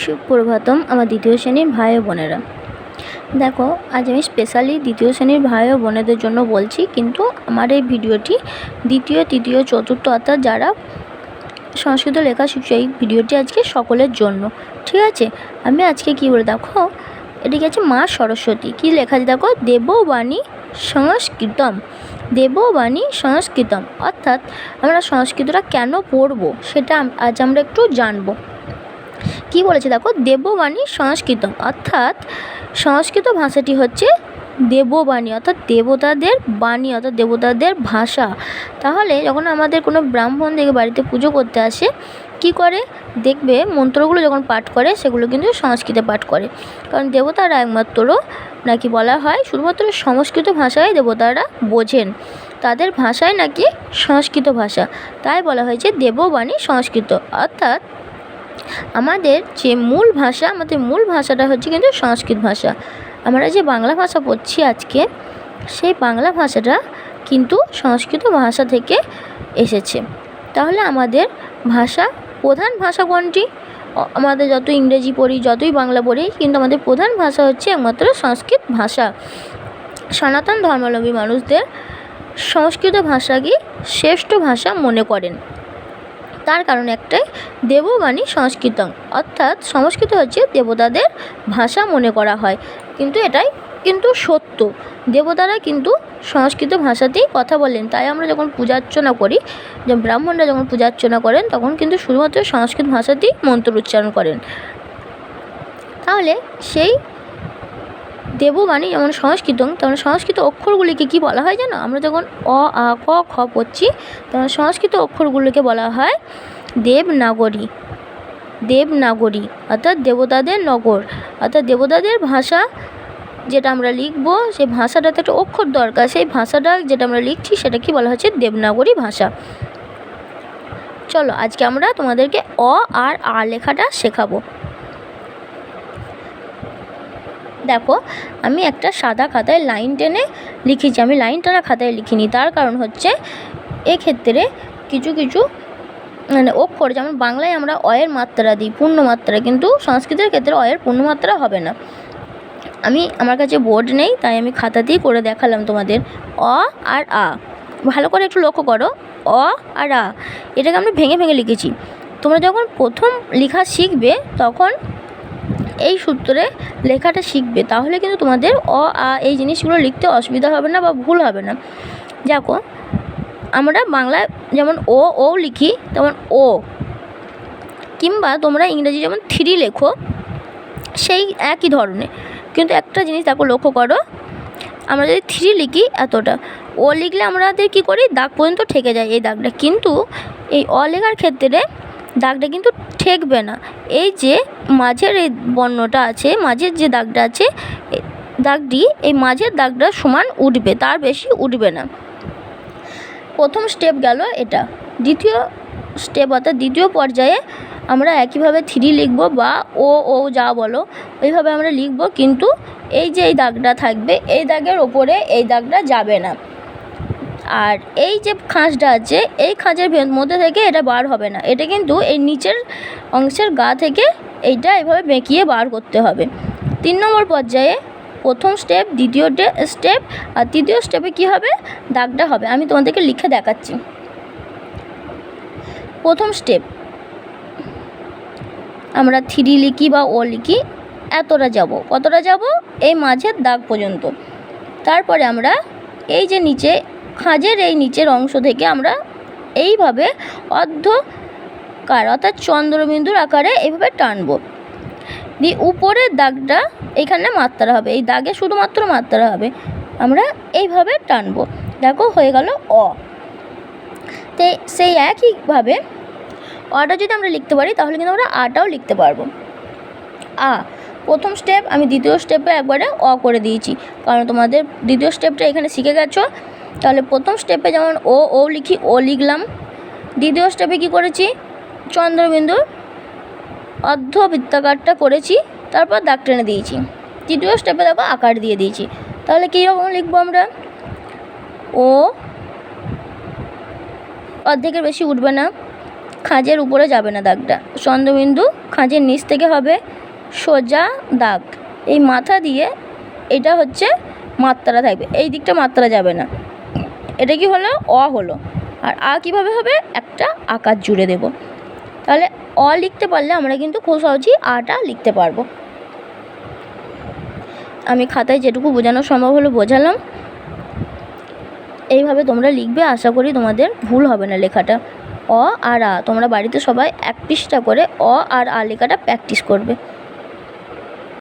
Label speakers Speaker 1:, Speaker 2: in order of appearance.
Speaker 1: সুপ্রভাতম, আমার দ্বিতীয় শ্রেণির ভাই বোনেরা। দেখো, আজ আমি স্পেশালি দ্বিতীয় শ্রেণির ভাই ও বোনেদের জন্য বলছি, কিন্তু আমার এই ভিডিওটি দ্বিতীয়, তৃতীয়, চতুর্থ, অর্থাৎ যারা সংস্কৃত লেখা শিখছে, এই ভিডিওটি আজকে সকলের জন্য। ঠিক আছে? আমি আজকে কী বলে, দেখো এটিকে আছে মা সরস্বতী। কী লেখা আছে, দেখো, দেববাণী সংস্কৃতম। দেববাণী সংস্কৃতম। অর্থাৎ আমরা সংস্কৃতটা কেন পড়ব, সেটা আজ আমরা একটু জানব। কি বলেছে দেখো? দেববাণী সংস্কৃত। অর্থাৎ সংস্কৃত ভাষাটি হচ্ছে দেববাণী, অর্থাৎ দেবতাদের বাণী, অর্থাৎ দেবতাদের ভাষা। তাহলে যখন আমাদের কোনো ব্রাহ্মণ দেখে বাড়িতে পুজো করতে আসে, কি করে? দেখবে মন্ত্রগুলো যখন পাঠ করে, সেগুলো কিন্তু সংস্কৃতে পাঠ করে। কারণ দেবতারা একমাত্র নাকি বলা হয়, শুধুমাত্র সংস্কৃত ভাষায় দেবতারা বোঝেন। তাদের ভাষায় নাকি সংস্কৃত ভাষা। তাই বলা হয়েছে দেববাণী সংস্কৃত। অর্থাৎ আমাদের যে মূল ভাষা, আমাদের মূল ভাষাটা হচ্ছে কিন্তু সংস্কৃত ভাষা। আমরা যে বাংলা ভাষা পড়ছি আজকে, সেই বাংলা ভাষাটা কিন্তু সংস্কৃত ভাষা থেকে এসেছে। তাহলে আমাদের ভাষা, প্রধান ভাষা কোনটি? আমাদের যত ইংরেজি পড়ি, যতই বাংলা পড়ি, কিন্তু আমাদের প্রধান ভাষা হচ্ছে একমাত্র সংস্কৃত ভাষা। সনাতন ধর্মাবলম্বী মানুষদের সংস্কৃত ভাষাকে শ্রেষ্ঠ ভাষা মনে করেন। তার কারণ একটাই দেববাণী সংস্কৃতম অর্থাৎ সংস্কৃত হচ্ছে দেবতাদের ভাষা মনে করা হয়। কিন্তু এটাই কিন্তু সত্য। দেবতারা কিন্তু সংস্কৃত ভাষাতেই কথা বলেন। তাই আমরা যখন পূজা অর্চনা করি, যে ব্রাহ্মণরা যখন পূজা অর্চনা করেন, তখন কিন্তু শুধুমাত্র সংস্কৃত ভাষাতেই মন্ত্র উচ্চারণ করেন। তাহলে সেই দেববাণী যেমন সংস্কৃত, তেমন সংস্কৃত অক্ষরগুলিকে কি বলা হয় জানো? আমরা যখন অ, আ, ক, খ পড়ছি তখন সংস্কৃত অক্ষরগুলোকে বলা হয় দেবনাগরী। দেবনাগরী, অর্থাৎ দেবতাদের নগর। অর্থাৎ দেবতাদের ভাষা যেটা আমরা লিখব, সেই ভাষাটাতে একটা অক্ষর দরকার। সেই ভাষাটা যেটা আমরা লিখছি, সেটা কি বলা হচ্ছে? দেবনাগরী ভাষা। চলো, আজকে আমরা তোমাদেরকে অ আর আ লেখাটা শেখাবো। দেখো, আমি একটা সাদা খাতায় লাইন টেনে লিখেছি। আমি লাইন টানা খাতায় লিখিনি। তার কারণ হচ্ছে, এক্ষেত্রে কিছু কিছু মানে অক্ষর, যেমন বাংলায় আমরা অয়ের মাত্রা দিই, পূর্ণমাত্রা, কিন্তু সংস্কৃতের ক্ষেত্রে অয়ের পূর্ণমাত্রা হবে না। আমি, আমার কাছে বোর্ড নেই, তাই আমি খাতাতেই করে দেখালাম তোমাদের। অ আর আ। ভালো করে একটু লক্ষ্য করো। অ আর আ। এটাকে আমরা ভেঙে ভেঙে লিখেছি। তোমরা যখন প্রথম লেখা শিখবে, তখন এই সূত্রে লেখাটা শিখবে, তাহলে কিন্তু তোমাদের অ, আ, এই জিনিসগুলো লিখতে অসুবিধা হবে না বা ভুল হবে না। দেখো, আমরা বাংলায় যেমন ও ও লিখি, তেমন ও। কিংবা তোমরা ইংরেজি যেমন থ্রি লেখো, সেই একই ধরনের। কিন্তু একটা জিনিস দেখো লক্ষ্য করো, আমরা যদি থ্রি লিখি এতটা, ও লিখলে আমাদের কী করি? দাগ পর্যন্ত ঠেকে যায় এই দাগটা। কিন্তু এই অ লেখার ক্ষেত্রে দাগটা কিন্তু ঠেকবে না। এই যে মাঝের এই বর্ণটা আছে, মাঝের যে দাগটা আছে দাগটি এই মাঝের দাগটা সমান উঠবে, তার বেশি উঠবে না। প্রথম স্টেপ গেল এটা। দ্বিতীয় স্টেপ অর্থাৎ দ্বিতীয় পর্যায়ে আমরা একইভাবে থ্রি লিখব বা ও ও যা বলো, ওইভাবে আমরা লিখব, কিন্তু এই যে এই দাগটা থাকবে, এই দাগের ওপরে এই দাগটা যাবে না। আর এই যে খাঁজটা আছে, এই খাঁজের মধ্যে থেকে এটা বার হবে না। এটা কিন্তু এই নিচের অংশের গা থেকে এইটা এভাবে বেঁকিয়ে বার করতে হবে। তিন নম্বর পর্যায়ে প্রথম স্টেপ দ্বিতীয় স্টেপ আর তৃতীয় স্টেপে কি হবে? দাগটা হবে। আমি তোমাদেরকে লিখে দেখাচ্ছি। প্রথম স্টেপ আমরা থ্রি লিখি বা ও লিখি, এতটা যাব। কতটা যাব? এই মাঝের দাগ পর্যন্ত। তারপরে আমরা এই যে নিচে খাঁজের এই নিচের অংশ থেকে আমরা এইভাবে অর্ধকার অর্থাৎ চন্দ্রবিন্দুর আকারে এইভাবে টানবো। দিয়ে উপরের দাগটা এখানে মাত্রা হবে, এই দাগে শুধুমাত্র মাত্রা হবে। আমরা এইভাবে টানবো। দেখো, হয়ে গেল অ। তে সেই একইভাবে অটা যদি আমরা লিখতে পারি, তাহলে কিন্তু আমরা আটাও লিখতে পারব। আ, প্রথম স্টেপ আমি দ্বিতীয় স্টেপে একবারে অ করে দিয়েছি। কারণ তোমাদের দ্বিতীয় স্টেপটা এখানে শিখে গেছো। তাহলে প্রথম স্টেপে যেমন ও ও লিখি, ও লিখলাম। দ্বিতীয় স্টেপে কি করেছি? চন্দ্রবিন্দুর অর্ধ বৃত্তাকারটা করেছি, তারপর দাগ টেনে দিয়েছি। তৃতীয় স্টেপে দেখো আকার দিয়ে দিয়েছি। তাহলে কীরকম লিখব আমরা? ও অর্ধেকের বেশি উঠবে না, খাঁজের উপরে যাবে না দাগটা। চন্দ্রবিন্দু খাঁজের নিচ থেকে হবে সোজা দাগ। এই মাথা দিয়ে এটা হচ্ছে মাত্রা থাকবে। এই দিকটা মাত্রা যাবে না। এটা কি হলো? অ হলো। আর আ কীভাবে হবে? একটা আকার জুড়ে দেব। তাহলে অ লিখতে পারলে আমরা কিন্তু খুব সহজেই আটা লিখতে পারব। আমি খাতায় যেটুকু বোঝানো সম্ভব হলো বোঝালাম। এইভাবে তোমরা লিখবে, আশা করি তোমাদের ভুল হবে না লেখাটা। অ আর আ, তোমরা বাড়িতে সবাই এক পৃষ্ঠা করে অ আর আ লেখাটা প্র্যাকটিস করবে।